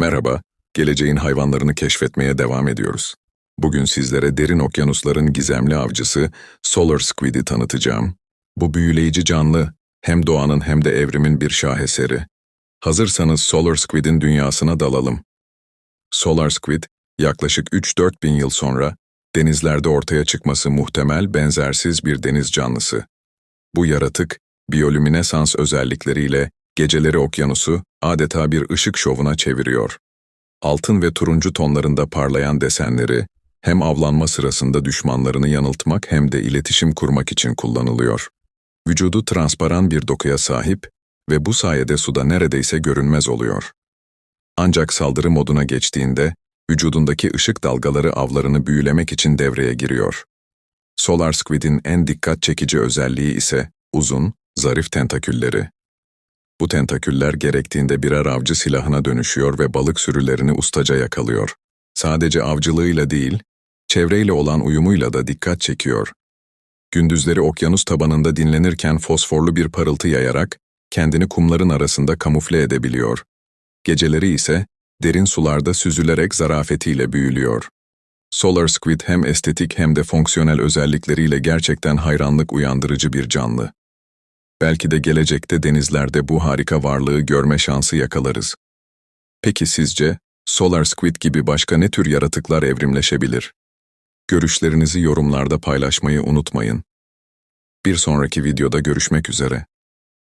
Merhaba, geleceğin hayvanlarını keşfetmeye devam ediyoruz. Bugün sizlere derin okyanusların gizemli avcısı Solar Squid'i tanıtacağım. Bu büyüleyici canlı hem doğanın hem de evrimin bir şaheseri. Hazırsanız Solar Squid'in dünyasına dalalım. Solar Squid, yaklaşık 3-4 bin yıl sonra denizlerde ortaya çıkması muhtemel benzersiz bir deniz canlısı. Bu yaratık, biyolüminesans özellikleriyle geceleri okyanusu adeta bir ışık şovuna çeviriyor. Altın ve turuncu tonlarında parlayan desenleri hem avlanma sırasında düşmanlarını yanıltmak hem de iletişim kurmak için kullanılıyor. Vücudu transparan bir dokuya sahip ve bu sayede suda neredeyse görünmez oluyor. Ancak saldırı moduna geçtiğinde vücudundaki ışık dalgaları avlarını büyülemek için devreye giriyor. Solar Squid'in en dikkat çekici özelliği ise uzun, zarif tentakülleri. Bu tentaküller gerektiğinde birer avcı silahına dönüşüyor ve balık sürülerini ustaca yakalıyor. Sadece avcılığıyla değil, çevreyle olan uyumuyla da dikkat çekiyor. Gündüzleri okyanus tabanında dinlenirken fosforlu bir parıltı yayarak kendini kumların arasında kamufle edebiliyor. Geceleri ise derin sularda süzülerek zarafetiyle büyülüyor. Solar Squid hem estetik hem de fonksiyonel özellikleriyle gerçekten hayranlık uyandırıcı bir canlı. Belki de gelecekte denizlerde bu harika varlığı görme şansı yakalarız. Peki sizce Solar Squid gibi başka ne tür yaratıklar evrimleşebilir? Görüşlerinizi yorumlarda paylaşmayı unutmayın. Bir sonraki videoda görüşmek üzere.